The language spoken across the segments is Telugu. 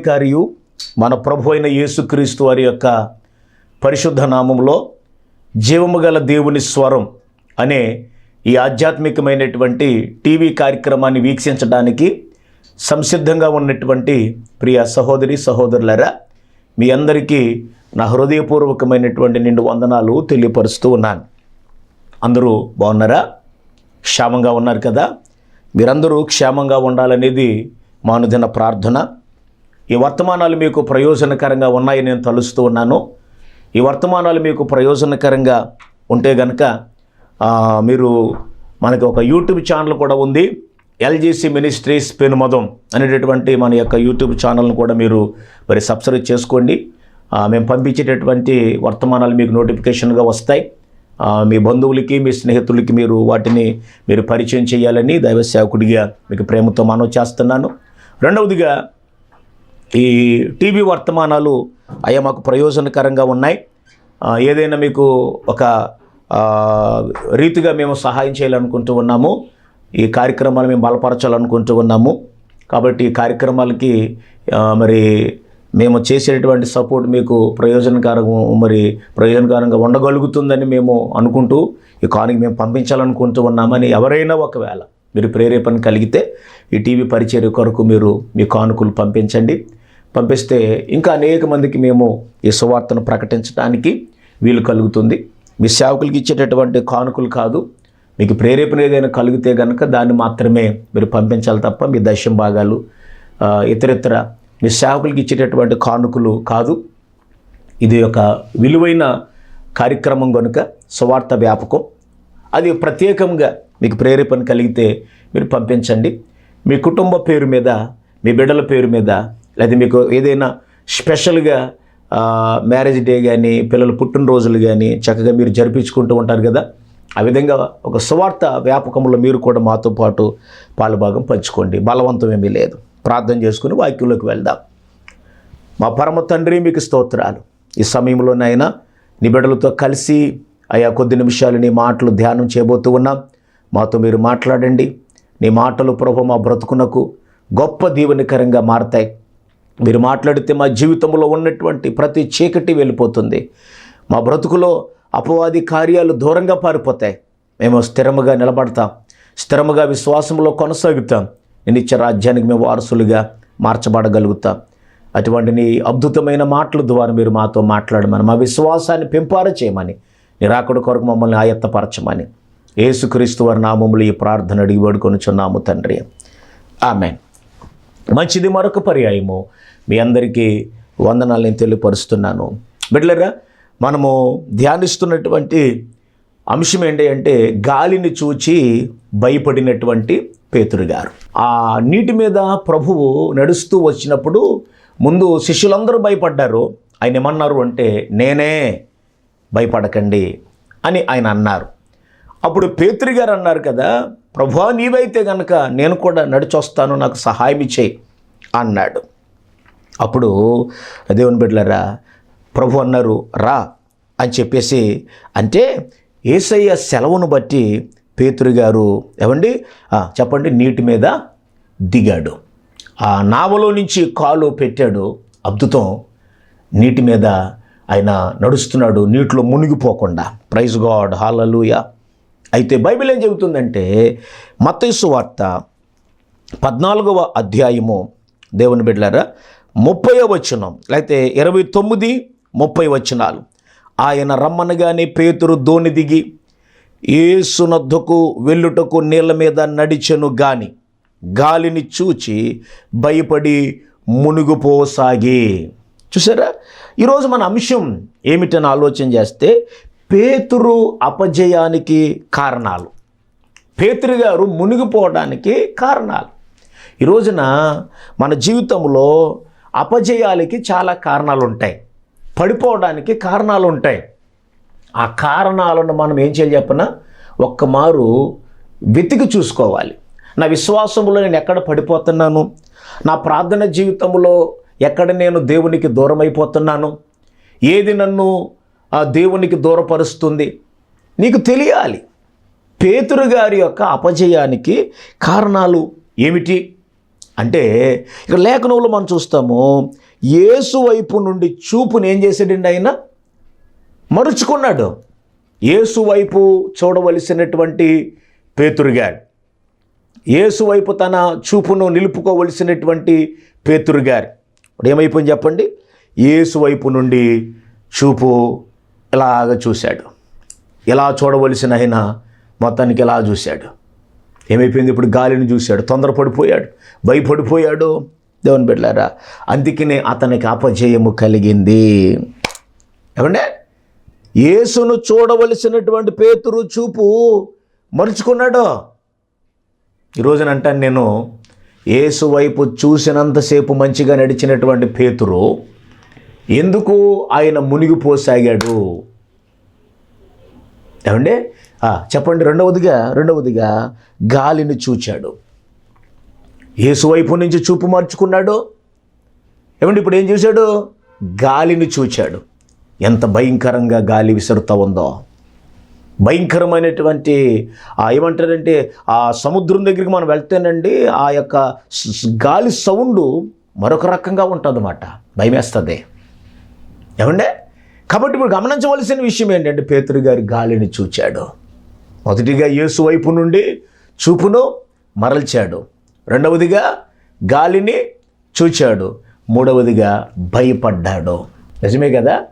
సర్వాధికారియు మన ప్రభు అయిన యేసుక్రీస్తు వారి యొక్క పరిశుద్ధ నామంలో జీవము గల దేవుని స్వరం అనే ఈ ఆధ్యాత్మికమైనటువంటి టీవీ కార్యక్రమాన్ని వీక్షించడానికి సంసిద్ధంగా ఉన్నటువంటి ప్రియ సహోదరి సహోదరులరా మీ అందరికీ నా హృదయపూర్వకమైనటువంటి నిండు వందనాలు తెలియపరుస్తూ ఉన్నాను. అందరూ బాగున్నారా? క్షేమంగా ఉన్నారు కదా? మీరందరూ క్షేమంగా ఉండాలనేది మానుదిన ప్రార్థన. ఈ వర్తమానాలు మీకు ప్రయోజనకరంగా ఉన్నాయని నేను తలుస్తూ ఉన్నాను. ఈ వర్తమానాలు మీకు ప్రయోజనకరంగా ఉంటే గనక మీరు మనకి ఒక యూట్యూబ్ ఛానల్ కూడా ఉంది. ఎల్జీసీ మినిస్ట్రీస్ పెనుమదం అనేటటువంటి మన యొక్క యూట్యూబ్ ఛానల్ను కూడా మీరు మరి సబ్స్క్రైబ్ చేసుకోండి. మేము పంపించేటటువంటి వర్తమానాలు మీకు నోటిఫికేషన్గా వస్తాయి. మీ బంధువులకి మీ స్నేహితులకి మీరు వాటిని మీరు పరిచయం చేయాలని దైవ సేవకుడిగా మీకు ప్రేమతో మనవి చేస్తున్నాను. రెండవదిగా ఈ టీవీ వర్తమానాలు అయ్యా మాకు ప్రయోజనకరంగా ఉన్నాయి. ఏదైనా మీకు ఒక రీతిగా మేము సహాయం చేయాలనుకుంటూ ఉన్నాము. ఈ కార్యక్రమాలు మేము బలపరచాలనుకుంటూ ఉన్నాము. కాబట్టి ఈ కార్యక్రమాలకి మరి మేము చేసేటటువంటి సపోర్ట్ మీకు ప్రయోజనకరంగా మరి ప్రయోజనకరంగా ఉండగలుగుతుందని మేము అనుకుంటూ ఈ కానుక మేము పంపించాలనుకుంటూ ఉన్నామని ఎవరైనా ఒకవేళ మీరు ప్రేరేపణ కలిగితే ఈ టీవీ పరిచర్య కొరకు మీరు మీ కానుకలు పంపించండి. పంపిస్తే ఇంకా అనేక మందికి మేము ఈ సువార్తను ప్రకటించడానికి వీలు కలుగుతుంది. మీ సేవకులకి ఇచ్చేటటువంటి కానుకలు కాదు. మీకు ప్రేరేపణ ఏదైనా కలిగితే కనుక దాన్ని మాత్రమే మీరు పంపించాలి తప్ప మీ దశం భాగాలు ఇతరితర మీ సేవకులకి ఇచ్చేటటువంటి కానుకలు కాదు. ఇది ఒక విలువైన కార్యక్రమం కనుక సువార్త వ్యాపకం. అది ప్రత్యేకంగా మీకు ప్రేరేపణ కలిగితే మీరు పంపించండి. మీ కుటుంబ పేరు మీద మీ బిడ్డల పేరు మీద లేకపోతే మీకు ఏదైనా స్పెషల్గా మ్యారేజ్ డే కానీ పిల్లల పుట్టినరోజులు కానీ చక్కగా మీరు జరిపించుకుంటూ ఉంటారు కదా? ఆ విధంగా ఒక సువార్త వ్యాపకంలో మీరు కూడా మాతో పాటు పాలుభాగం పంచుకోండి. బలవంతం ఏమీ లేదు. ప్రార్థన చేసుకుని వాక్యంలోకి వెళ్దాం. మా పరమ తండ్రి మీకు స్తోత్రాలు. ఈ సమయంలోనైనా నీ బిడ్డలతో కలిసి అయా కొద్ది నిమిషాలు నీ మాటలు ధ్యానం చేయబోతూ ఉన్నాం. మాతో మీరు మాట్లాడండి. నీ మాటలు ప్రభు మా బ్రతుకునకు గొప్ప దీవెనకరంగా మారతాయి. మీరు మాట్లాడితే మా జీవితంలో ఉన్నటువంటి ప్రతి చీకటి వెళ్ళిపోతుంది. మా బ్రతుకులో అపవాది కార్యాలు దూరంగా పారిపోతాయి. మేము స్థిరముగా నిలబడతాం. స్థిరముగా విశ్వాసంలో కొనసాగుతాం. నేను ఇచ్చే రాజ్యానికి మేము వారసులుగా మార్చబడగలుగుతాం. అటువంటి నీ అద్భుతమైన మాటల ద్వారా మీరు మాతో మాట్లాడమని మా విశ్వాసాన్ని పెంపార చేయమని నిరాకుడు కొరకు మమ్మల్ని ఆయత్తపరచమని. ఏసుక్రీస్తు వారి నామములు ఈ ప్రార్థన అడిగి వేడుకొనుచున్నాము తండ్రి. ఆమెన్. మంచిది మరొక పర్యాయము. మీ అందరికీ వందనాలు నేను తెలియపరుస్తున్నాను. బిడ్డలరా మనము ధ్యానిస్తున్నటువంటి అంశం ఏంటి అంటే గాలిని చూచి భయపడినటువంటి పేతురు గారు. ఆ నీటి మీద ప్రభువు నడుస్తూ వచ్చినప్పుడు ముందు శిష్యులందరూ భయపడ్డారు. ఆయన ఏమన్నారు అంటే నేనే భయపడకండి అని ఆయన అన్నారు. అప్పుడు పేతురి గారు అన్నారు కదా ప్రభువా నీవైతే గనక నేను కూడా నడిచొస్తాను నాకు సహాయం ఇచ్చేయి అన్నాడు. అప్పుడు దేవుని బిడ్డలరా ప్రభు అన్నారు రా అని చెప్పేసి అంటే ఏసయ్య సెలవును బట్టి పేతురు గారు ఏమండి? చెప్పండి నీటి మీద దిగాడు. ఆ నావలో నుంచి కాలు పెట్టాడు అద్భుతం. నీటి మీద ఆయన నడుస్తున్నాడు నీటిలో మునిగిపోకుండా. ప్రైజ్ గాడ్ హాలలుయా అయితే బైబిల్ ఏం చెబుతుందంటే మత్తైసు వార్త పద్నాలుగవ అధ్యాయము. దేవుని బిడ్డలారా ముప్పై వచనం. లేకపోతే ఇరవై తొమ్మిది ముప్పై వచనాలు. ఆయన రమ్మనగానే పేతురు దోణి దిగి ఏసునద్దకు వెళ్ళుటకు నీళ్ళ మీద నడిచెను గాని గాలిని చూచి భయపడి మునుగుపోసాగి. చూసారా? ఈరోజు మన అంశం ఏమిటని ఆలోచన చేస్తే పేతురు అపజయానికి కారణాలు. పేతురు గారు మునిగిపోవడానికి కారణాలు. ఈ రోజున మన జీవితంలో అపజయాలకి చాలా కారణాలు ఉంటాయి పడిపోవడానికి కారణాలు ఉంటాయి ఆ కారణాలను మనం ఏం చేయాలి చెప్పనా? ఒక్క మారు వెతికి చూసుకోవాలి. నా విశ్వాసంలో నేను ఎక్కడ పడిపోతున్నాను? నా ప్రార్థన జీవితంలో ఎక్కడ నేను దేవునికి దూరం అయిపోతున్నాను ఏది నన్ను ఆ దేవునికి దూరపరుస్తుంది. నీకు తెలియాలి. పేతురు గారి యొక్క అపజయానికి కారణాలు ఏమిటి? అంటే ఇక లేఖనంలో మనం చూస్తాము యేసు వైపు నుండి చూపుని ఏం చేసాడండి ఆయన? మరుచుకున్నాడు. యేసు వైపు చూడవలసినటువంటి పేతురుగాడు యేసు వైపు తన చూపును నిలుపుకోవలసినటువంటి పేతురుగారు ఇప్పుడు ఏమైపోయింది చెప్పండి? యేసు వైపు నుండి చూపు ఇలాగ చూశాడు. ఎలా చూడవలసిన ఆయన మొత్తానికి ఇలా చూశాడు. ఏమైపోయింది ఇప్పుడు గాలిని చూశాడు తొందరపడిపోయాడు భయపడిపోయాడు. దేవుని బిడ్డారా అందుకనే అతనికి అపజయము కలిగింది. ఏమండే? యేసును చూడవలసినటువంటి పేతురు చూపు మరుచుకున్నాడు. ఈ అంటాను నేను యేసు వైపు చూసినంతసేపు మంచిగా నడిచినటువంటి పేతురు ఎందుకు ఆయన మునిగిపోసాగాడు ఏమండి? చెప్పండి రెండవదిగా రెండవదిగా గాలిని చూచాడు. యేసు వైపు నుంచి చూపు మార్చుకున్నాడు. ఏమండి ఇప్పుడు ఏం చూశాడు? గాలిని చూచాడు. ఎంత భయంకరంగా గాలి విసురుతూ ఉందో. భయంకరమైనటువంటి ఏమంటారంటే ఆ సముద్రం దగ్గరికి మనం వెళ్తేనండి ఆ యొక్క గాలి సౌండ్ మరొక రకంగా ఉంటుందన్నమాట. భయమేస్తుంది. ఏమండే? కాబట్టి ఇప్పుడు గమనించవలసిన విషయం ఏంటంటే పేతురు గారి గాలిని చూచాడు. మొదటిగా యేసు వైపు నుండి చూపును మరల్చాడు. రెండవదిగా గాలిని చూచాడు. మూడవదిగా భయపడ్డాడు. నిజమే కదా?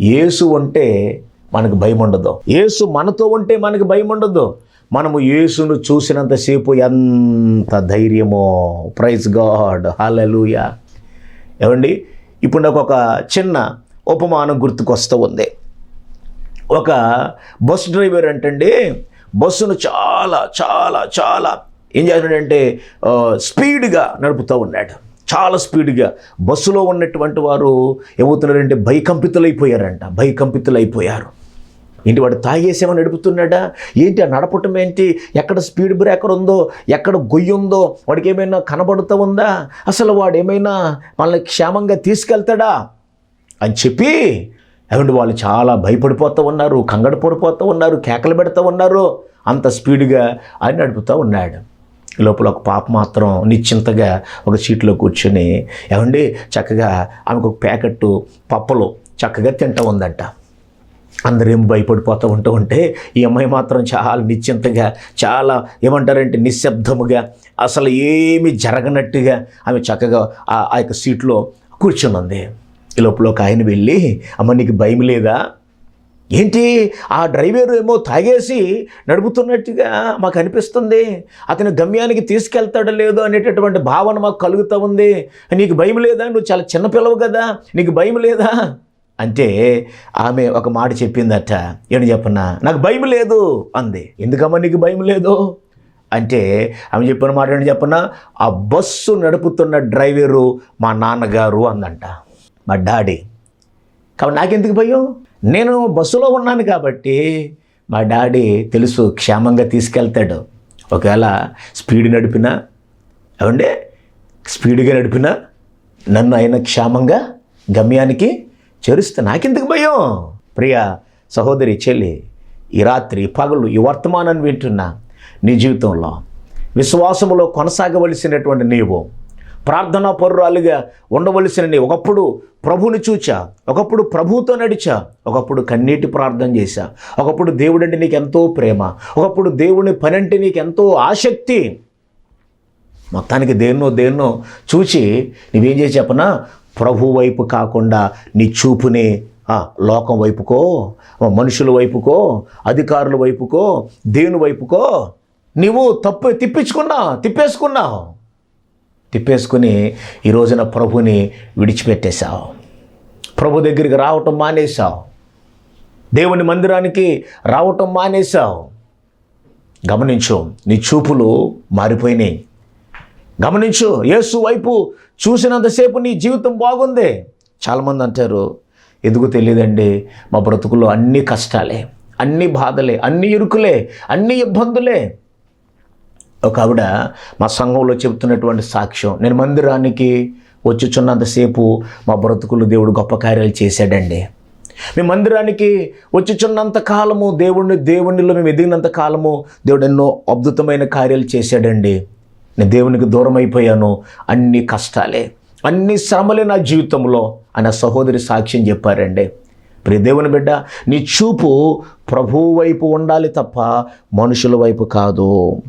యేసు ఉంటే మనకు భయం ఉండదు. యేసు మనతో ఉంటే మనకు భయం ఉండదు. మనము యేసును చూసినంతసేపు ఎంత ధైర్యమో. Praise God. హాలూయా ఏమండి? ఇప్పుడు నాకు ఒక చిన్న ఉపమానం గుర్తుకొస్తూ ఉంది. ఒక బస్ డ్రైవర్ అంటండి బస్సును చాలా చాలా చాలా ఏం చేస్తున్నాడంటే స్పీడ్గా నడుపుతూ ఉన్నాడు. చాలా స్పీడ్గా. బస్సులో ఉన్నటువంటి వారు ఏమవుతున్నారంటే భయకంపితులైపోయారంట భయకంపితులైపోయారు. ఏంటి వాడు తాగేసేమో నడుపుతున్నాడా? ఏంటి ఆ నడపటం ఏంటి? ఎక్కడ స్పీడ్ బ్రేకర్ ఉందో ఎక్కడ గొయ్యి ఉందో వాడికి ఏమైనా కనబడుతూ ఉందా? అసలు వాడు ఏమైనా మనల్ని క్షేమంగా తీసుకెళ్తాడా? అని చెప్పి ఏమంటే వాళ్ళు చాలా భయపడిపోతూ ఉన్నారు కంగడ పడిపోతూ ఉన్నారు కేకలు పెడుతూ ఉన్నారు. అంత స్పీడ్గా ఆయన నడుపుతూ ఉన్నాడు. లోపల ఒక పాప మాత్రం నిశ్చింతగా ఒక సీట్లో కూర్చొని ఏమండి చక్కగా ఆమెకు ఒక ప్యాకెట్ పప్పలు చక్కగా తింటూ ఉందంట. అందరేం భయపడిపోతూ ఉంటూ ఉంటే ఈ అమ్మాయి మాత్రం చాలా నిశ్చింతగా చాలా ఏమంటారంటే నిశ్శబ్దముగా అసలు ఏమీ జరగనట్టుగా ఆమె చక్కగా ఆ ఆ యొక్క సీట్లో కూర్చుని ఉంది ఈ లోపల ఒక ఆయన వెళ్ళి అమ్మ నీకు భయం లేదా? ఏంటి? ఆ డ్రైవర్ ఏమో తాగేసి నడుపుతున్నట్టుగా మాకు అనిపిస్తుంది. అతని గమ్యానికి తీసుకెళ్తాడో లేదో అనేటటువంటి భావన మాకు కలుగుతూ ఉంది. నీకు భయం లేదా? నువ్వు చాలా చిన్నపిల్లవు కదా. నీకు భయం లేదా? అంటే ఆమె ఒక మాట చెప్పిందట. ఏం చెప్పన్నా? నాకు భయం లేదు అంది. ఎందుకమ్మా నీకు భయం లేదు? అంటే ఆమె చెప్పిన మాట ఏంటి చెప్పన్నా? ఆ బస్సు నడుపుతున్న డ్రైవరు మా నాన్నగారు అందంట. మా డాడీ. కాబట్టి నాకెందుకు భయం? నేను బస్సులో ఉన్నాను కాబట్టి మా డాడీ తెలుసు క్షేమంగా తీసుకెళ్తాడు. ఒకవేళ స్పీడ్ నడిపినా ఏమంటే స్పీడ్గా నడిపినా నన్ను ఆయన క్షేమంగా గమ్యానికి చేరుస్తే నాకెందుకు భయం? ప్రియ సహోదరి చెల్లి ఈ రాత్రి పగలు ఈ వర్తమానాన్ని వింటున్నా నీ జీవితంలో విశ్వాసములో కొనసాగవలసినటువంటి నీవు ప్రార్థనా పరురాలుగా ఉండవలసిన నీ ఒకప్పుడు ప్రభుని చూచా ఒకప్పుడు ప్రభుతో నడిచా ఒకప్పుడు కన్నీటి ప్రార్థన చేశా. ఒకప్పుడు దేవుడంటే నీకు ఎంతో ప్రేమ ఒకప్పుడు దేవుని పని అంటే నీకు ఎంతో ఆసక్తి. మొత్తానికి దేన్నో దేన్నో చూచి నువ్వేం చేసి చెప్పనా? ప్రభు వైపు కాకుండా నీ చూపుని లోకం వైపుకో మనుషుల వైపుకో అధికారుల వైపుకో దేవుని వైపుకో నీవు తప్పు తిప్పించుకున్నావు తిప్పేసుకున్నావు. తిప్పేసుకుని ఈ రోజున ప్రభుని విడిచిపెట్టేశావు. ప్రభు దగ్గరికి రావటం మానేశావు. దేవుని మందిరానికి రావటం మానేశావు. గమనించు నీ చూపులు మారిపోయినాయి. గమనించు యేసు వైపు చూసినంతసేపు నీ జీవితం బాగుంది. చాలామంది అంటారు ఎందుకు తెలియదండి? మా బ్రతుకులో అన్ని కష్టాలే అన్ని బాధలే అన్ని ఇరుకులే అన్ని ఇబ్బందులే. ఒక ఆవిడ మా సంఘంలో చెబుతున్నటువంటి సాక్ష్యం. నేను మందిరానికి వచ్చుచున్నంతసేపు మా బ్రతుకులు దేవుడు గొప్ప కార్యాలు చేశాడండి. మేము మందిరానికి వచ్చుచున్నంత కాలము దేవుడిని దేవునిలో మేము ఎదిగినంత కాలము దేవుడు ఎన్నో అద్భుతమైన కార్యాలు చేశాడండి. నేను దేవునికి దూరం అయిపోయాను అన్ని కష్టాలే అన్ని శ్రమలే నా జీవితంలో అన్న సహోదరి సాక్ష్యం చెప్పారండి. ప్రియ దేవుని బిడ్డ నీ చూపు ప్రభువు వైపు ఉండాలి తప్ప మనుషుల వైపు కాదు.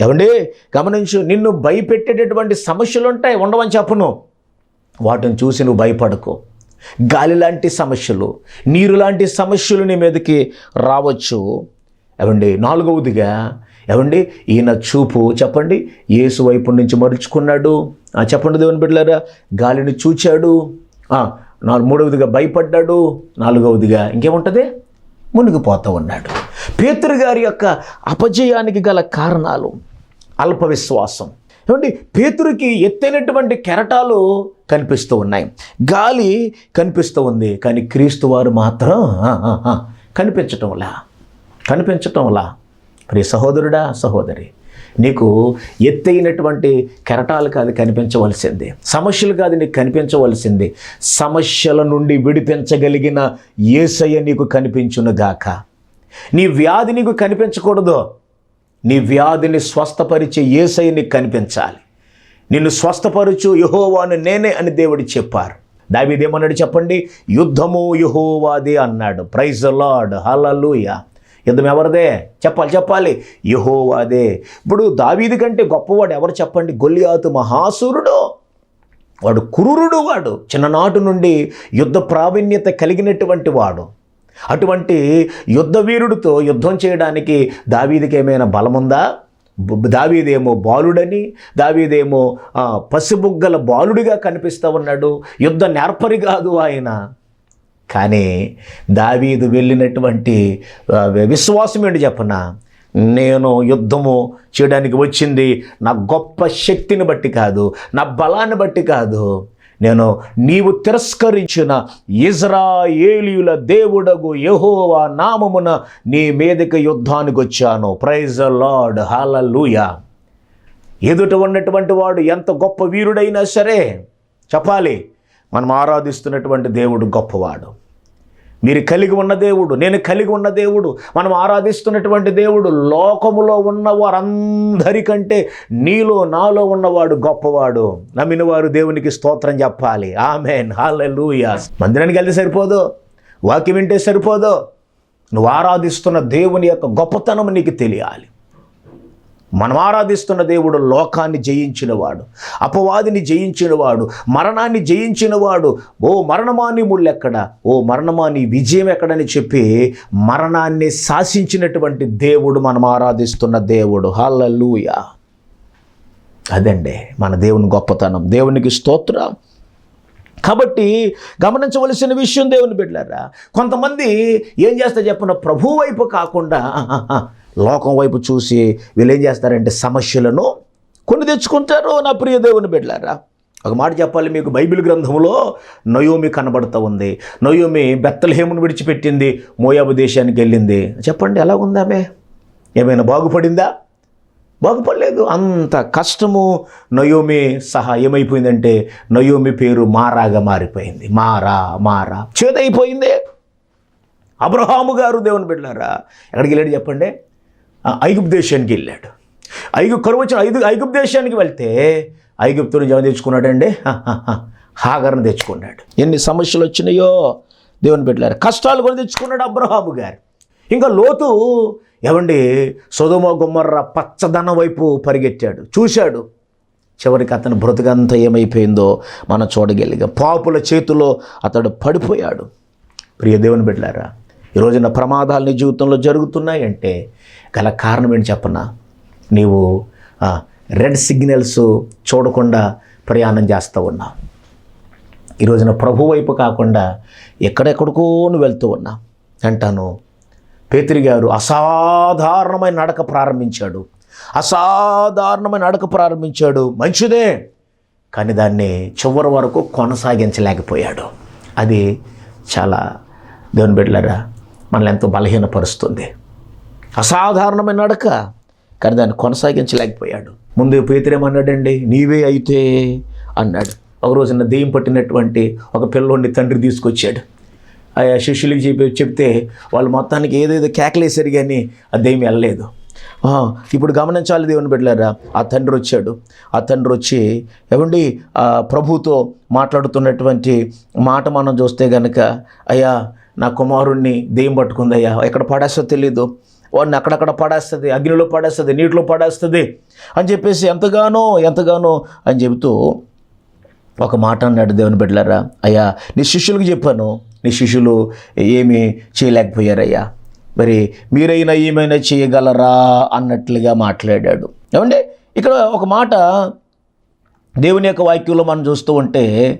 ఏమండి? గమనించు నిన్ను భయపెట్టేటటువంటి సమస్యలు ఉంటాయి ఉండవని చెప్పను. వాటిని చూసి నువ్వు భయపడకు. గాలి లాంటి సమస్యలు నీరు లాంటి సమస్యలు నీ మీదకి రావచ్చు. ఏమండి? నాలుగవదిగా ఏమండి? ఈయన చూపు చెప్పండి? ఏసు వైపు నుంచి మరుచుకున్నాడు. చెప్పండి దేవుని బిడ్డలారా గాలిని చూచాడు. నాలుగు మూడవదిగా భయపడ్డాడు. నాలుగవదిగా ఇంకేముంటుంది? మునిగిపోతూ ఉన్నాడు. పేతురు గారి యొక్క అపజయానికి గల కారణాలు. అల్ప విశ్వాసం ఏమండి? పేతురికి ఎత్తైనటువంటి కెరటాలు కనిపిస్తూ ఉన్నాయి. గాలి కనిపిస్తూ ఉంది కానీ క్రీస్తు వారు మాత్రం కనిపించటంలా కనిపించటంలా ప్రియ సహోదరుడా సహోదరి నీకు ఎత్తైనటువంటి కెరటాలు కాదు కనిపించవలసింది. సమస్యలు కాదు నీకు కనిపించవలసింది. సమస్యల నుండి విడిపించగలిగిన ఏసయ్య నీకు కనిపించునుగాక. నీ వ్యాధి నీకు కనిపించకూడదు. నీ వ్యాధిని స్వస్థపరిచే ఏసయ్య నీకు కనిపించాలి. నిన్ను స్వస్థపరచు యహోవాను నేనే అని దేవుడు చెప్పారు. దావీదేమన్నాడు చెప్పండి? యుద్ధము యహోవాదే అన్నాడు. ప్రైజ్ లార్డ్ హలలుయ యుద్ధం ఎవరిదే? చెప్పాలి చెప్పాలి. యహోవాదే. ఇప్పుడు దావీది కంటే గొప్పవాడు ఎవరు చెప్పండి? గొల్లియాతు మహాసురుడు. వాడు కురురుడు వాడు. చిన్ననాటి నుండి యుద్ధ ప్రావీణ్యత కలిగినటువంటి వాడు. అటువంటి యుద్ధవీరుడితో యుద్ధం చేయడానికి దావీదికి ఏమైనా బలముందా? దావీదేమో బాలుడని దావీదేమో పసిబుగ్గల బాలుడిగా కనిపిస్తూ ఉన్నాడు. యుద్ధ నేర్పరి కాదు ఆయన. కానీ దావీదు వెళ్ళినటువంటి విశ్వాసం ఏంటి చెప్పన? నేను యుద్ధము చేయడానికి వచ్చింది నా గొప్ప శక్తిని బట్టి కాదు నా బలాన్ని బట్టి కాదు. నేను నీవు తిరస్కరించిన ఇజ్రాయేలీయుల దేవుడగు యహోవా నామమున నీ మీదకి యుద్ధానికి వచ్చాను. ప్రైజ్ లార్డ్ హాలూయా ఎదుట ఉన్నటువంటి వాడు ఎంత గొప్ప వీరుడైనా సరే చెప్పాలి మనం ఆరాధిస్తున్నటువంటి దేవుడు గొప్పవాడు. మీరు కలిగి ఉన్న దేవుడు నేను కలిగి ఉన్న దేవుడు మనం ఆరాధిస్తున్నటువంటి దేవుడు లోకములో ఉన్న వారందరికంటే నీలో నాలో ఉన్నవాడు గొప్పవాడు. నమ్మిన వారు దేవునికి స్తోత్రం చెప్పాలి. ఆమెన్. హాలూయా మందిరానికి వెళ్తే సరిపోదు? వాక్యం వింటే సరిపోదు? నువ్వు ఆరాధిస్తున్న దేవుని యొక్క గొప్పతనం నీకు తెలియాలి. మనం ఆరాధిస్తున్న దేవుడు లోకాన్ని జయించినవాడు అపవాదిని జయించినవాడు మరణాన్ని జయించినవాడు. ఓ మరణమాని ముళ్ళెక్కడ ఓ మరణమాని విజయం ఎక్కడని చెప్పి మరణాన్ని శాసించినటువంటి దేవుడు మనం ఆరాధిస్తున్న దేవుడు. హల్లూయ అదండి మన దేవుని గొప్పతనం. దేవునికి స్తోత్రం. కాబట్టి గమనించవలసిన విషయం దేవుని బిడ్డారా కొంతమంది ఏం చేస్తా చెప్పిన? ప్రభు వైపు కాకుండా లోకం వైపు చూసి వీళ్ళు ఏం చేస్తారంటే సమస్యలను కొన్ని తెచ్చుకుంటారు. నా ప్రియ దేవుని బిడ్డారా ఒక మాట చెప్పాలి మీకు. బైబిల్ గ్రంథంలో నయోమి కనబడుతూ ఉంది. నయోమి బెత్తలహేమును విడిచిపెట్టింది మోయాబు దేశానికి వెళ్ళింది. చెప్పండి ఎలా ఉందామే ఏమైనా బాగుపడిందా? బాగుపడలేదు. అంత కష్టము నయోమి సహా ఏమైపోయిందంటే నయోమి పేరు మారాగా మారిపోయింది. మారా మారా చేదైపోయింది. అబ్రహాము గారు దేవుని బిడ్డారా ఎక్కడికి వెళ్ళాడు చెప్పండి? ఐగుప్తు దేశానికి వెళ్ళాడు. ఐగు కరువు వచ్చిన ఐదు ఐగుప్తు దేశానికి వెళ్తే ఐగుప్తుని జమ తెచ్చుకున్నాడండి. హాగర్ని తెచ్చుకున్నాడు. ఎన్ని సమస్యలు వచ్చినాయో దేవుని బిడ్డలారు. కష్టాలు కూడా తెచ్చుకున్నాడు అబ్రహాము గారు. ఇంకా లోతు ఏమండి సొదుమ గుమ్మర్ర పచ్చదనం వైపు పరిగెత్తాడు. చూశాడు. చివరికి అతని బ్రతుకంతా ఏమైపోయిందో మనం చూడగలిగాం. పాపుల చేతిలో అతడు పడిపోయాడు. ప్రియ దేవుని బిడ్డలారా ఈ రోజున ప్రమాదాలు నీ జీవితంలో జరుగుతున్నాయంటే గల కారణం ఏంటి చెప్పనా? నీవు రెడ్ సిగ్నల్స్ చూడకుండా ప్రయాణం చేస్తూ ఉన్నావు ఈ రోజున ప్రభు వైపు కాకుండా ఎక్కడెక్కడికో నువ్వు వెళ్తూ ఉన్నా. అంటాను పేతిరి గారు అసాధారణమైన నడక ప్రారంభించాడు. అసాధారణమైన నడక ప్రారంభించాడు. మంచిదే. కానీ దాన్ని చివరి వరకు కొనసాగించలేకపోయాడు. అది చాలా దేవుని బిడ్డలరా మనల్ని ఎంతో బలహీనపరుస్తుంది. అసాధారణమైన నడక కానీ దాన్ని కొనసాగించలేకపోయాడు. ముందు పేతురేమన్నాడండి నీవే అయితే అన్నాడు. ఒక రోజున దెయ్యం పట్టినటువంటి ఒక పిల్లోడిని తండ్రి తీసుకొచ్చాడు. ఆ శిష్యులకి చెప్పి చెప్తే వాళ్ళు మొత్తానికి ఏదేదో కేకలేసారు కానీ ఆ దెయ్యం వెళ్ళలేదు. ఇప్పుడు గమనించాలి దేవుని బిడ్డలారా ఆ తండ్రి వచ్చాడు. ఆ తండ్రి వచ్చి ఏమండి ఆ ప్రభుతో మాట్లాడుతున్నటువంటి మాట మనం చూస్తే గనక అయ్యా నా కుమారుణ్ణి దెయ్యం పట్టుకుందయ్యా ఎక్కడ పడేసో తెలీదు. వాడిని అక్కడక్కడ పడేస్తుంది అగ్నిలో పడేస్తుంది నీటిలో పడేస్తుంది అని చెప్పేసి ఎంతగానో ఎంతగానో అని చెబుతూ ఒక మాట అన్నాడు దేవుని బిడ్డలారా అయ్యా నీ శిష్యులకు చెప్పాను నీ శిష్యులు ఏమీ చేయలేకపోయారయ్యా. మరి మీరైనా ఏమైనా చేయగలరా? అన్నట్లుగా మాట్లాడాడు. ఏమంటే ఇక్కడ ఒక మాట దేవుని యొక్క వాక్యంలో మనం చూస్తూ ఉంటే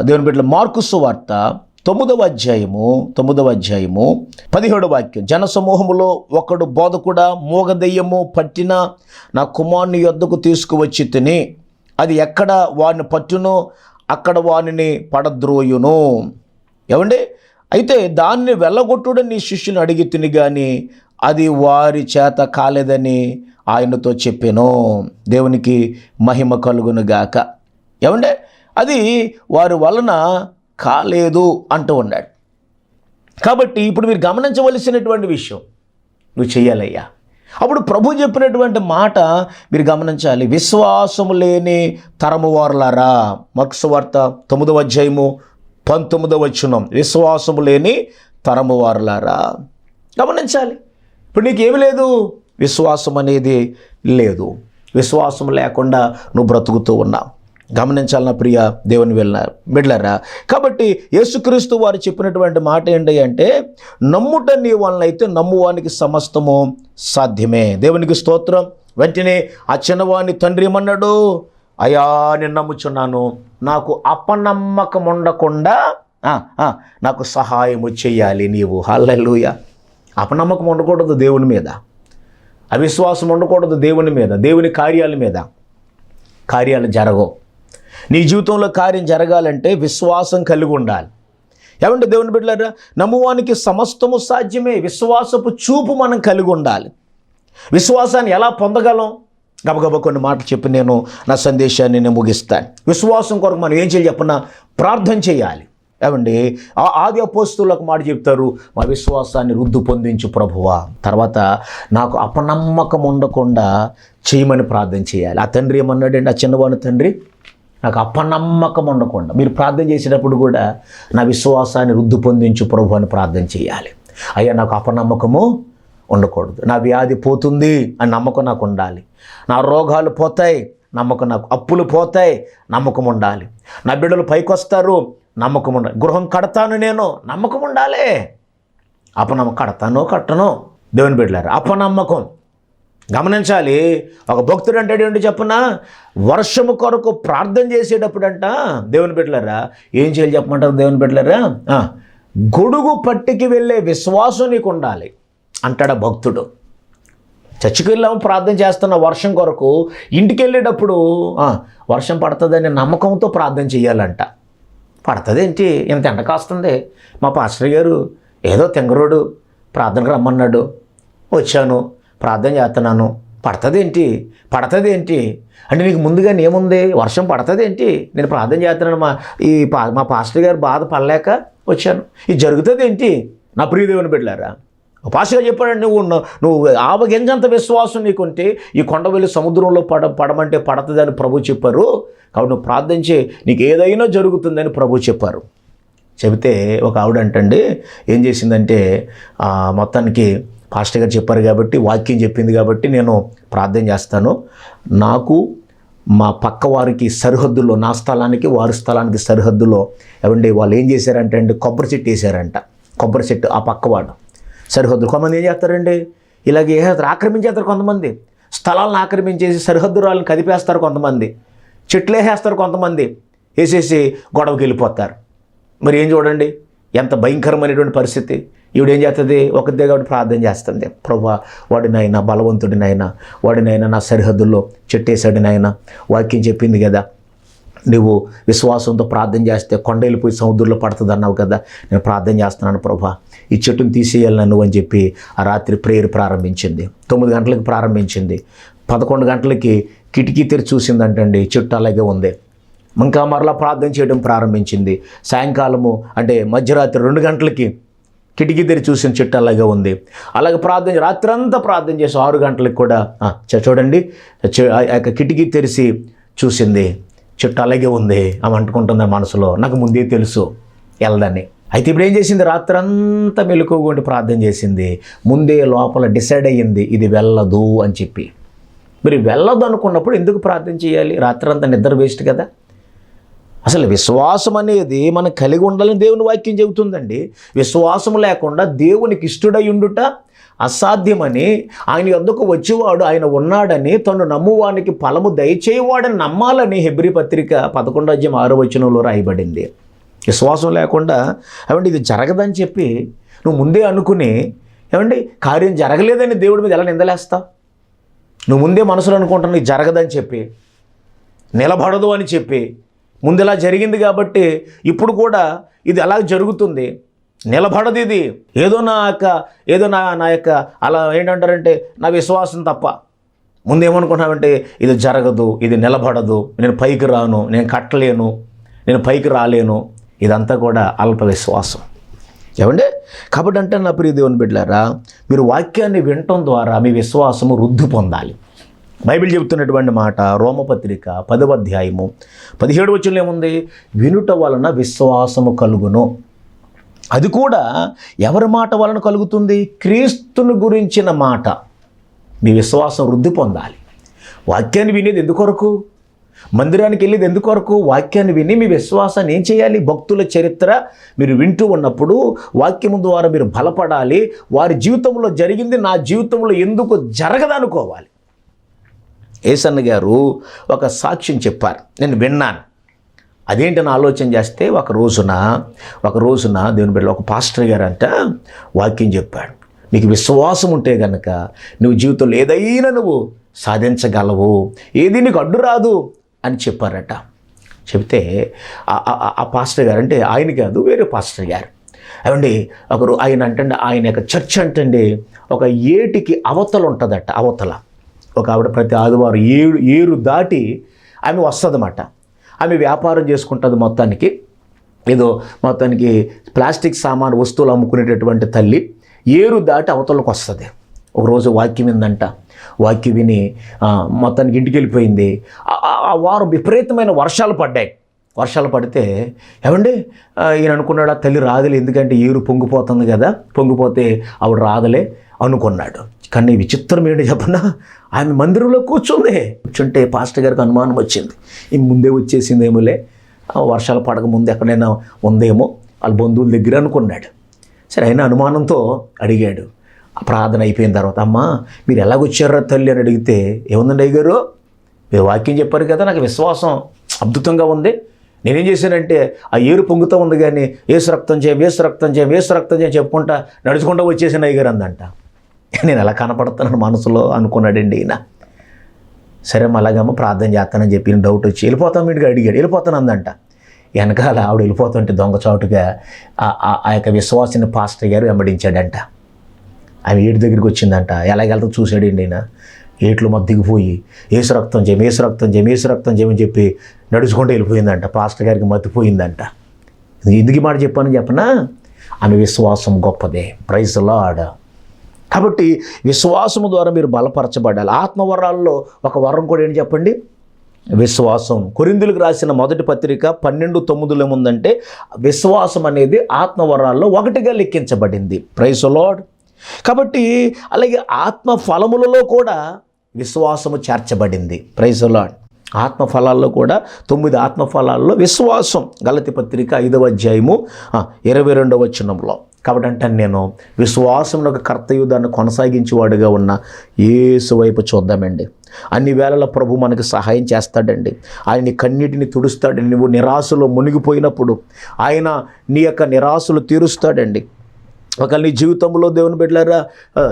దేవుని బిడ్డల మార్కుసు వార్త తొమ్మిదవ అధ్యాయము తొమ్మిదవ అధ్యాయము పదిహేడు వాక్యం. జనసమూహములో ఒకడు బోధకుడా మూగదెయ్యము పట్టిన నా కుమారుని యొద్దకు తీసుకువచ్చి తిని అది ఎక్కడ వాడిని పట్టునో అక్కడ వానిని పడద్రోయును. ఏమండి? అయితే దాన్ని వెళ్ళగొట్టుడని నీ శిష్యుని అడిగి తిని కానీ అది వారి చేత కాలేదని ఆయనతో చెప్పాను. దేవునికి మహిమ కలుగును గాక. ఏమంటే అది వారి వలన కాలేదు అంటూ ఉన్నాడు. కాబట్టి ఇప్పుడు మీరు గమనించవలసినటువంటి విషయం నువ్వు చెయ్యాలయ్యా. అప్పుడు ప్రభు చెప్పినటువంటి మాట మీరు గమనించాలి. విశ్వాసము లేని తరము వారులారా. తొమ్మిదవ అధ్యాయము పంతొమ్మిదవ వచనం. విశ్వాసము లేని తరము వారులారా. గమనించాలి. ఇప్పుడు నీకేమి లేదు? విశ్వాసం అనేది లేదు. విశ్వాసం లేకుండా నువ్వు బ్రతుకుతూ ఉన్నావు. గమనించాలన్న ప్రియ దేవుని వెళ్ళిన బిడ్లరా కాబట్టి యేసుక్రీస్తు వారు చెప్పినటువంటి మాట ఏంటి అంటే నమ్ముట నీ వలన అయితే నమ్మువానికి సమస్తము సాధ్యమే. దేవునికి స్తోత్రం. వెంటనే ఆ చిన్నవాని తండ్రి ఏమన్నాడు? అయా నేను నమ్ముచున్నాను. నాకు అపనమ్మకం ఉండకుండా నాకు సహాయము చేయాలి నీవు. హల్లెలూయ. అపనమ్మకం ఉండకూడదు దేవుని మీద. అవిశ్వాసం ఉండకూడదు దేవుని మీద. దేవుని కార్యాల మీద. కార్యాలు జరగవు. నీ జీవితంలో కార్యం జరగాలంటే విశ్వాసం కలిగి ఉండాలి. ఏమంటే దేవుని బిడ్డలారా నమ్మువానికి సమస్తము సాధ్యమే. విశ్వాసపు చూపు మనం కలిగి ఉండాలి. విశ్వాసాన్ని ఎలా పొందగలం? గబగబ కొన్ని మాటలు చెప్పి నేను నా సందేశాన్ని నేను ముగిస్తాను. విశ్వాసం కొరకు మనం ఏం చేయాలి చెప్పినా? ప్రార్థన చేయాలి. ఏమండి? ఆ ఆది అపోస్తులకు మాట చెప్తారు మా విశ్వాసాన్ని రుద్దు పొందించు ప్రభువా. తర్వాత నాకు అపనమ్మకం ఉండకుండా చేయమని ప్రార్థన చేయాలి. ఆ తండ్రి ఏమన్నాడండి? ఆ చిన్నవాని తండ్రి నాకు అపనమ్మకం ఉండకుండా మీరు ప్రార్థన చేసేటప్పుడు కూడా నా విశ్వాసాన్ని వృద్ధి పొందించు ప్రభు అని ప్రార్థన చేయాలి. అయ్యా నాకు అపనమ్మకము ఉండకూడదు. నా వ్యాధి పోతుంది అని నమ్మకం నాకు ఉండాలి. నా రోగాలు పోతాయి నమ్మకం నాకు అప్పులు పోతాయి నమ్మకం ఉండాలి. నా బిడ్డలు పైకొస్తారు నమ్మకం ఉండాలి. గృహం కడతాను నేను నమ్మకం ఉండాలి. అపనమ్మకం కడతాను కట్టను? దేవుని బిడ్డలారు అపనమ్మకం. గమనించాలి. ఒక భక్తుడు అంటాడు ఏంటి చెప్పనా వర్షము కొరకు ప్రార్థన చేసేటప్పుడంట. దేవుని బిడ్డలారా ఏం చేయాలి చెప్పమంటారు దేవుని బిడ్డలారా? గొడుగు పట్టికి వెళ్ళే విశ్వాసం నీకు ఉండాలి అంటాడు భక్తుడు. చర్చికి వెళ్ళాము ప్రార్థన చేస్తున్న వర్షం కొరకు ఇంటికి వెళ్ళేటప్పుడు వర్షం పడుతుందనే నమ్మకంతో ప్రార్థన చేయాలంట. పడుతుందేంటి? ఇంత ఎండ కాస్తుంది. మా పాస్టర్ గారు ఏదో తెంగరోడు ప్రార్థనకు రమ్మన్నాడు. వచ్చాను. ప్రార్థన చేస్తున్నాను. పడుతుందేంటి? పడుతుందేంటి? అంటే నీకు ముందుగా ఏముంది వర్షం పడుతుందేంటి? నేను ప్రార్థన చేస్తున్నాను మా ఈ పా మా పాస్టర్ గారు బాధ పడలేక వచ్చాను. ఇది జరుగుతుంది ఏంటి నా ప్రియదేవుని బిడ్డారా పాస్టర్ చెప్పాడండి నువ్వు నువ్వు ఆవగింజంత విశ్వాసం నీకుంటే ఈ కొండ వెళ్ళి సముద్రంలో పడ పడమంటే పడుతుందని ప్రభు చెప్పారు. కాబట్టి నువ్వు ప్రార్థించి నీకు ఏదైనా జరుగుతుందని ప్రభు చెప్పారు. చెబితే ఒక ఆవిడ అంటండి ఏం చేసిందంటే మొత్తానికి పాస్టర్ గారు చెప్పారు కాబట్టి వాక్యం చెప్పింది కాబట్టి నేను ప్రార్థన చేస్తాను. నాకు మా పక్క వారికి సరిహద్దులో నా స్థలానికి వారి స్థలానికి సరిహద్దులో ఏమండి వాళ్ళు ఏం చేశారంటే అండి కొబ్బరి చెట్టు వేసారంట కొబ్బరి చెట్టు ఆ పక్కవాడు సరిహద్దులు కొంతమంది ఏం చేస్తారండి? ఇలాగే వేసేస్తారు ఆక్రమించేస్తారు కొంతమంది. స్థలాలను ఆక్రమించేసి సరిహద్దు రాళ్ళని కదిపేస్తారు కొంతమంది. చెట్లు వేసేస్తారు కొంతమంది. వేసేసి గొడవకి వెళ్ళిపోతారు. మరి ఏం చూడండి? ఎంత భయంకరమైనటువంటి పరిస్థితి. ఈవిడ ఏం చేస్తుంది? ఒకదే కాబట్టి ప్రార్థన చేస్తుంది. ప్రభా వాడినైనా బలవంతుడినైనా వాడినైనా నా సరిహద్దుల్లో చెట్టేశాడినైనా వాక్యం చెప్పింది కదా. నువ్వు విశ్వాసంతో ప్రార్థన చేస్తే కొండ వెళ్ళిపోయి సముద్రంలో పడుతుంది అన్నావు కదా. నేను ప్రార్థన చేస్తున్నాను ప్రభా ఈ చెట్టును తీసేయాలి నన్ను అని చెప్పి ఆ రాత్రి ప్రేయర్ ప్రారంభించింది. తొమ్మిది గంటలకు ప్రారంభించింది. పదకొండు గంటలకి కిటికీ తెరిచి చూసిందంటండి చెట్టు అలాగే ఉంది. ఇంకా మరలా ప్రార్థన చేయడం ప్రారంభించింది. సాయంకాలము అంటే మధ్యరాత్రి రెండు గంటలకి కిటికీ తెరి చూసిన చెట్టు అలాగే ఉంది. అలాగే ప్రార్థన రాత్రంతా ప్రార్థన చేసి ఆరు గంటలకు కూడా చ- చూడండి. ఆ యొక్క కిటికీ తెరిచి చూసింది. చెట్టు అలాగే ఉంది. ఆమె అంటుకుంటుంది మనసులో. నాకు ముందే తెలుసు వెళ్ళదని అయితే ఇప్పుడు ఏం చేసింది? రాత్రంతా మెలకువగా ప్రార్థన చేసింది. ముందే లోపల డిసైడ్ అయ్యింది. ఇది వెళ్ళదు అని చెప్పి. మరి వెళ్ళదు అనుకున్నప్పుడు ఎందుకు ప్రార్థన చేయాలి? రాత్రంతా నిద్ర వేస్ట్ కదా. అసలు విశ్వాసం అనేది మనం కలిగి ఉండాలని దేవుని వాక్యం చెబుతుందండి. విశ్వాసం లేకుండా దేవునికి ఇష్టడై ఉండుట అసాధ్యమని ఆయన ఎందుకు వచ్చేవాడు? ఆయన ఉన్నాడని తను నమ్మువానికి ఫలము దయచేయవాడని నమ్మాలని హెబ్రి పత్రిక పదకొండు అధ్యాయం ఆరో వచనంలో రాయబడింది. విశ్వాసం లేకుండా ఏమంటే ఇది జరగదని చెప్పి నువ్వు ముందే అనుకుని ఏమండి కార్యం జరగలేదని దేవుడి మీద ఎలా నిందలేస్తావు నువ్వు ముందే మనసులో అనుకుంటున్నావు ఇది జరగదని చెప్పి నిలబడదు అని చెప్పి ముందు ఇలా జరిగింది కాబట్టి ఇప్పుడు కూడా ఇది అలా జరుగుతుంది. నిలబడదు ఇది. ఏదో నా యొక్క ఏదో నా నా యొక్క అలా ఏంటంటారంటే నా విశ్వాసం తప్ప. ముందేమనుకుంటున్నామంటే ఇది జరగదు ఇది నిలబడదు నేను పైకి రాను నేను కట్టలేను నేను పైకి రాలేను. ఇదంతా కూడా అల్ప విశ్వాసం. ఏమండి? కాబట్టి అంటే నా ప్రియ దేవుని బిడ్డారా మీరు వాక్యాన్ని వినటం ద్వారా మీ విశ్వాసము వృద్ధి పొందాలి. బైబిల్ చెబుతున్నటువంటి మాట రోమపత్రిక పదవ అధ్యాయము. పదిహేడు వచ్చిన ఏముంది? వినుట వలన విశ్వాసము కలుగును. అది కూడా ఎవరి మాట వలన కలుగుతుంది? క్రీస్తుని గురించిన మాట. మీ విశ్వాసం వృద్ధి పొందాలి. వాక్యాన్ని వినేది ఎందుకొరకు మందిరానికి వెళ్ళేది ఎందుకొరకు వాక్యాన్ని విని మీ విశ్వాసాన్ని ఏం చేయాలి? భక్తుల చరిత్ర మీరు వింటూ ఉన్నప్పుడు వాక్యము ద్వారా మీరు బలపడాలి. వారి జీవితంలో జరిగింది నా జీవితంలో ఎందుకు జరగదనుకోవాలి? ఏసన్న గారు ఒక సాక్ష్యం చెప్పారు. నేను విన్నాను. అదేంటి నా ఆలోచన చేస్తే ఒక రోజున ఒక రోజున దేవుని బిడ్డ ఒక పాస్టర్ గారు అంట వాక్యం చెప్పాడు. నీకు విశ్వాసం ఉంటే కనుక నువ్వు జీవితంలో ఏదైనా నువ్వు సాధించగలవు. ఏది నీకు అడ్డు రాదు అని చెప్పారట. చెప్తే ఆ- ఆ పాస్టర్ గారు అంటే ఆయన కాదు వేరే పాస్టర్ గారు. అవండి ఒకరు ఆయన అంటే ఆయన యొక్క చర్చ్ అంటే ఒక ఏటికి అవతల ఉంటుందట అవతల. ఒక ఆవిడ ప్రతి ఆదివారం ఏడు ఏరు దాటి ఆమె వస్తుందన్నమాట. ఆమె వ్యాపారం చేసుకుంటుంది మొత్తానికి. ఏదో మొత్తానికి ప్లాస్టిక్ సామాన్ వస్తువులు అమ్ముకునేటటువంటి తల్లి ఏరు దాటి అవతలకు వస్తుంది. ఒకరోజు వాక్యం విందంట వాక్యం విని మొత్తానికి ఇంటికి వెళ్ళిపోయింది ఆ వారం విపరీతమైన వర్షాలు పడ్డాయి. వర్షాలు పడితే ఏమండి? ఈయన అనుకున్నాడు ఆ తల్లి రాదులే ఎందుకంటే ఏరు పొంగిపోతుంది కదా పొంగిపోతే ఆవిడ రాదులే అనుకున్నాడు. కానీ విచిత్రం ఏంటి చెప్పనా? ఆమె మందిరంలో కూర్చుంది. కూర్చుంటే పాస్టర్ గారికి అనుమానం వచ్చింది. ఈ ముందే వచ్చేసిందేమోలే? వర్షాలు పడక ముందు ఎక్కడైనా ఉందేమో? వాళ్ళ బంధువుల దగ్గర అనుకున్నాడు. సరే అయినా అనుమానంతో అడిగాడు. ఆ ప్రార్థన అయిపోయిన తర్వాత అమ్మా మీరు ఎలాగొచ్చారా తల్లి? అని అడిగితే ఏముందండి అయ్యగారు? మీరు వాక్యం చెప్పారు కదా నాకు విశ్వాసం అద్భుతంగా ఉంది. నేనేం చేశానంటే ఆ ఏరు పొంగుతూ ఉంది కానీ ఏసు రక్తం చేయం ఏసు రక్తం చేయం ఏసు రక్తం చేయం చెప్పుకుంటా నడుచుకుంటూ వచ్చేసిన అయ్యగారు అందంట. నేను ఎలా కనపడుతున్నాను మనసులో అనుకున్నాడండి ఈయన. సరే అలాగమ్మ ప్రార్థన చేస్తానని చెప్పి డౌట్ వచ్చి వెళ్ళిపోతాం మీడిగా అడిగాడు. వెళ్ళిపోతాను అందంట. వెనకాల ఆవిడ వెళ్ళిపోతుంటే దొంగచాటుగా ఆ- ఆ- ఆ యొక్క విశ్వాసిని పాస్టర్ గారు వెంబడించాడంట. ఆమె ఏడు దగ్గరికి వచ్చిందంట. ఎలాగెళ్తా చూశాడండి ఆయన ఏట్లు మత్తిగిపోయి ఏసు రక్తం చేయం ఏసు రక్తం చేయం ఏసు రక్తం చేయమని చెప్పి నడుచుకుంటూ వెళ్ళిపోయిందంట. పాస్టర్ గారికి మతిపోయిందంట. ఎందుకు మాట చెప్పానని చెప్పనా? ఆమె విశ్వాసం గొప్పదే. ప్రైజ్ లాడ్ కాబట్టి విశ్వాసము ద్వారా మీరు బలపరచబడాలి. ఆత్మవరాల్లో ఒక వరం కూడా ఏంటి చెప్పండి? విశ్వాసం. కొరిందులకు రాసిన మొదటి పత్రిక పన్నెండు తొమ్మిదిలో ఏముందంటే విశ్వాసం అనేది ఆత్మవరాల్లో ఒకటిగా లెక్కించబడింది. ప్రైస్ లాడ్ కాబట్టి అలాగే ఆత్మ ఫలములలో కూడా విశ్వాసము చేర్చబడింది. ప్రైజులాడ్ ఆత్మఫలాల్లో ఆత్మ ఫలాల్లో కూడా తొమ్మిది ఆత్మ ఫలాల్లో విశ్వాసం. గలతి పత్రిక ఐదవ అధ్యాయము ఇరవై రెండవ వచనంలో. కాబట్టి నేను విశ్వాసం ఒక కర్తయు దాన్ని కొనసాగించేవాడుగా ఉన్న యేసు వైపు చూద్దామండి. అన్ని వేళల ప్రభు మనకు సహాయం చేస్తాడండి. ఆయన కన్నిటిని కన్నీటిని తుడుస్తాడు. నువ్వు నిరాశలో మునిగిపోయినప్పుడు ఆయన నీ యొక్క నిరాశలు తీరుస్తాడండి. ఒకవేళ నీ జీవితంలో దేవుని బిడ్డలారా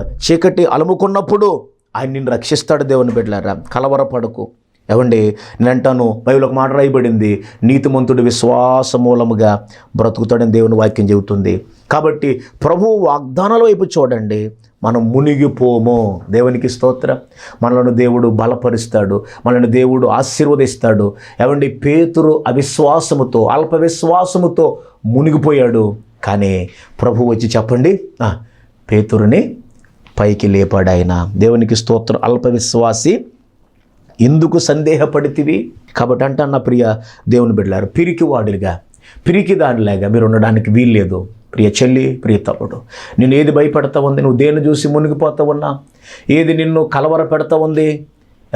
చీకటి అలుముకున్నప్పుడు ఆయన నిన్ను రక్షిస్తాడు దేవుని బిడ్డలారా. కలవరపడకు. ఏమండి? నేనంటాను బైబిల్ ఒక మాట రాయబడింది నీతిమంతుడు విశ్వాస మూలముగా బ్రతుకుతాడని దేవుని వాక్యం చెబుతుంది. కాబట్టి ప్రభు వాగ్దానాల వైపు చూడండి మనం మునిగిపోము. దేవునికి స్తోత్రం. మనలను దేవుడు బలపరుస్తాడు మనల్ని దేవుడు ఆశీర్వదిస్తాడు. ఏమండి? పేతురు అవిశ్వాసముతో అల్ప విశ్వాసముతో మునిగిపోయాడు. కానీ ప్రభు వచ్చి చెప్పండి పేతురుని పైకి లేపాడు ఆయన దేవునికి స్తోత్రం. అల్ప విశ్వాసి ఎందుకు సందేహపడితివి? కాబట్టి అంట నా ప్రియ దేవుని బిడ్డలారు పిరికి వాడులుగా పిరికి దానిలాగా మీరు ఉండడానికి వీల్లేదు. ప్రియ చెల్లి ప్రియ తమ్ముడు నేను ఏది భయపెడతా ఉంది? నువ్వు దేన్ని చూసి మునిగిపోతా ఉన్నా? ఏది నిన్ను కలవర పెడతా ఉంది?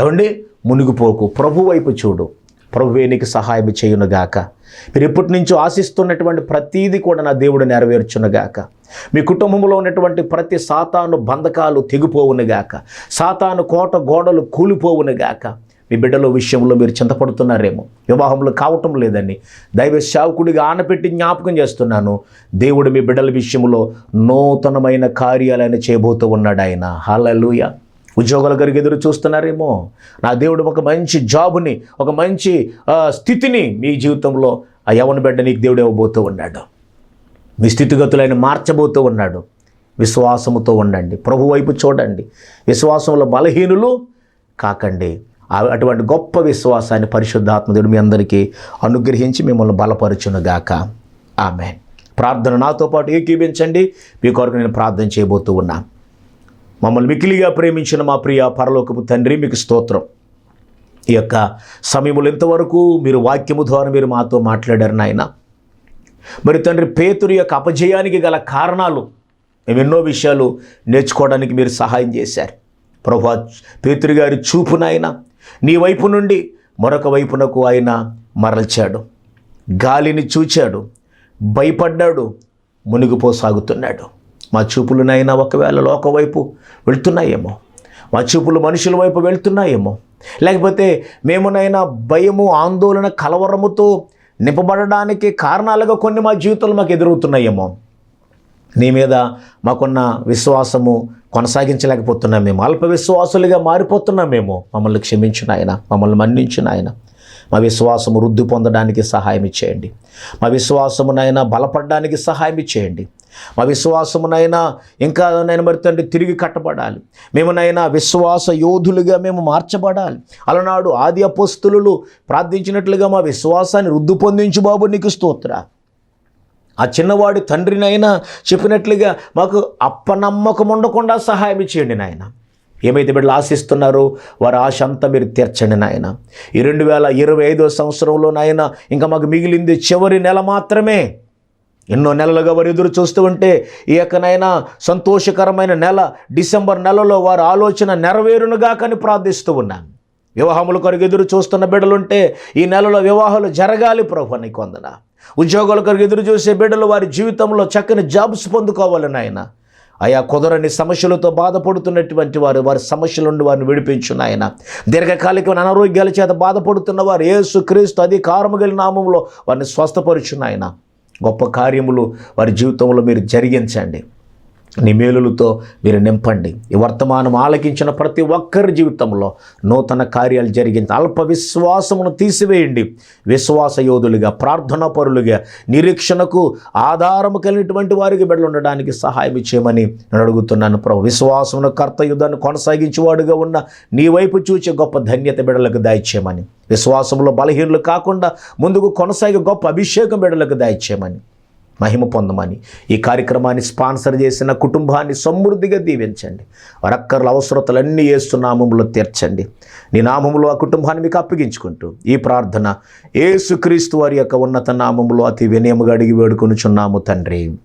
ఏమండి? మునిగిపోకు. ప్రభు వైపు చూడు. ప్రభువే నీకు సహాయం చేయునుగాక. మీరు ఎప్పటి నుంచో ఆశిస్తున్నటువంటి ప్రతీది కూడా నా దేవుడు నెరవేర్చునుగాక. మీ కుటుంబంలో ఉన్నటువంటి ప్రతి సాతాను బంధకాలు తెగిపోవునుగాక సాతాను కోట గోడలు కూలిపోవునుగాక మీ బిడ్డల విషయంలో మీరు చింతపడుతున్నారేమో. వివాహంలో కావటం లేదని దైవ సేవకుడిగా ఆనపెట్టి జ్ఞాపకం చేస్తున్నాను. దేవుడు మీ బిడ్డల విషయంలో నూతనమైన కార్యాలను చేయబోతూ ఉన్నాడు ఆయన. హల్లెలూయా. ఉద్యోగాల గారికి ఎదురు చూస్తున్నారేమో. నా దేవుడు ఒక మంచి జాబుని ఒక మంచి స్థితిని మీ జీవితంలో ఆ యవన బిడ్డ నీకు దేవుడు ఇవ్వబోతూ ఉన్నాడు. మీ స్థితిగతులైన మార్చబోతూ ఉన్నాడు. విశ్వాసముతో ఉండండి. ప్రభు వైపు చూడండి. విశ్వాసంలో బలహీనులు కాకండి. అటువంటి గొప్ప విశ్వాసాన్ని పరిశుద్ధాత్మదేవుడు మీ అందరికీ అనుగ్రహించి మిమ్మల్ని బలపరచునుగాక. ఆమె ప్రార్థన నాతో పాటు ఏకీభించండి. మీ కొరకు నేను ప్రార్థన చేయబోతూ ఉన్నాను మమ్మల్ని మికిలిగా ప్రేమించిన మా ప్రియ పరలోకపు తండ్రి మీకు స్తోత్రం. ఈ యొక్క సమయములు ఇంతవరకు మీరు వాక్యము ద్వారా మీరు మాతో మాట్లాడారు నాయనా? మరి తండ్రి పేతురు యొక్క అపజయానికి గల కారణాలు ఎన్నో విషయాలు నేర్చుకోవడానికి మీరు సహాయం చేశారు. ప్రభా పేతురు గారి చూపునైనా నీ వైపు నుండి మరొక వైపునకు ఆయన మరల్చాడు. గాలిని చూచాడు భయపడ్డాడు మునిగిపోసాగుతున్నాడు. మా చూపులునైనా ఒకవేళ లోక వైపు వెళ్తున్నాయేమో మా చూపులు మనుషుల వైపు వెళ్తున్నాయేమో లేకపోతే మేమునైనా భయము ఆందోళన కలవరముతో నింపబడడానికి కారణాలుగా కొన్ని మా జీవితంలో మాకు ఎదురవుతున్నాయేమో. నీ మీద మాకున్న విశ్వాసము కొనసాగించలేకపోతున్నాం మేము. అల్ప విశ్వాసులుగా మారిపోతున్నాం మేము. మమ్మల్ని క్షమించిన ఆయన మమ్మల్ని మన్నించిన ఆయన మా విశ్వాసము వృద్ధి పొందడానికి సహాయం ఇచ్చేయండి. మా విశ్వాసమునైనా బలపడడానికి సహాయం ఇచ్చేయండి. మా విశ్వాసమునైనా ఇంకా నేను మరి తండ్రి తిరిగి కట్టబడాలి. మేమునైనా విశ్వాస యోధులుగా మేము మార్చబడాలి. అలనాడు ఆది అపోస్తులు ప్రార్థించినట్లుగా మా విశ్వాసాన్ని వృద్ధి పొందించు బాబు నీకు స్తోత్ర. ఆ చిన్నవాడి తండ్రినైనా చెప్పినట్లుగా మాకు అప్పనమ్మకం ఉండకుండా సహాయం చేయండి నాయన. ఏమైతే బిడ్డలు ఆశిస్తున్నారో వారి ఆశ అంతా మీరు తీర్చండి నాయన. ఈ రెండు వేల ఇరవై ఐదో సంవత్సరంలో నాయన ఇంకా మాకు మిగిలింది చివరి నెల మాత్రమే. ఎన్నో నెలలుగా వారు ఎదురు చూస్తూ ఉంటే ఈ యొక్కనైనా సంతోషకరమైన నెల డిసెంబర్ నెలలో వారి ఆలోచన నెరవేరునుగా కానీ ప్రార్థిస్తూ ఉన్నాను వివాహముల కొరకు ఎదురు చూస్తున్న బిడ్డలుంటే ఈ నెలలో వివాహాలు జరగాలి ప్రభు నీకు వందన. ఉద్యోగాల కొరకు ఎదురు చూసే బిడ్డలు వారి జీవితంలో చక్కని జాబ్స్ పొందుకోవాలి నాయన. ఆయా కుదరని సమస్యలతో బాధపడుతున్నటువంటి వారు వారి సమస్యల నుండి వారిని విడిపించు నాయన. దీర్ఘకాలికమైన అనారోగ్యాల చేత బాధపడుతున్న వారు ఏసు క్రీస్తు అధికారము కలిగిన నామంలో వారిని స్వస్థపరుచున్నాయన గొప్ప కార్యములు వారి జీవితంలో మీరు జరిగించండి. నీ మేలులతో మీరు నింపండి. ఈ వర్తమానం ఆలకించిన ప్రతి ఒక్కరి జీవితంలో నూతన కార్యాలు జరిగింది అల్ప విశ్వాసమును తీసివేయండి. విశ్వాస యోధులుగా ప్రార్థనా పరులుగా నిరీక్షణకు ఆధారము కలిగినటువంటి వారికి బిడ్డలు ఉండడానికి సహాయం చేయమని నేను అడుగుతున్నాను ప్రభు. విశ్వాసమును కర్తయుద్ధాన్ని కొనసాగించేవాడుగా ఉన్న నీ వైపు చూచే గొప్ప ధన్యత బిడ్డలకు దాయిచ్చేయమని. విశ్వాసంలో బలహీనులు కాకుండా ముందుకు కొనసాగే గొప్ప అభిషేకం బిడ్డలకు దాయిచ్చేయమని. మహిమ పొందమని. ఈ కార్యక్రమాన్ని స్పాన్సర్ చేసిన కుటుంబాన్ని సమృద్ధిగా దీవించండి. వారక్కర్ల అవసరతలన్నీ ఏసు నామంలో తీర్చండి. నీ నామంలో ఆ కుటుంబాన్ని మీకు అప్పగించుకుంటూ ఈ ప్రార్థన ఏసుక్రీస్తు వారి యొక్క ఉన్నత నామంలో అతి వినయముగా అడిగి వేడుకొనుచున్నాము తండ్రి.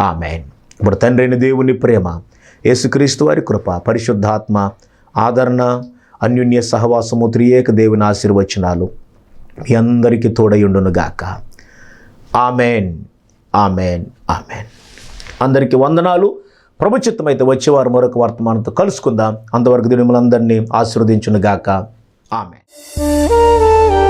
ఆమెన్. ఇప్పుడు తండ్రి అయిన దేవుని ప్రేమ యేసుక్రీస్తు వారి కృప పరిశుద్ధాత్మ ఆదరణ అన్యోన్య సహవాసము త్రియేక దేవుని ఆశీర్వచనాలు మీ అందరికీ తోడయుండునుగాక ఆమెన్. Amen amen. అందరికీ వందనాలు. ప్రభుచిత్తమైతే వచ్చేవారు మరొక వర్తమానంతో కలుసుకుందాం. అంతవరకు దీని మిమ్మల్ని అందరినీ ఆశీర్వదించునుగాక. ఆమెన్.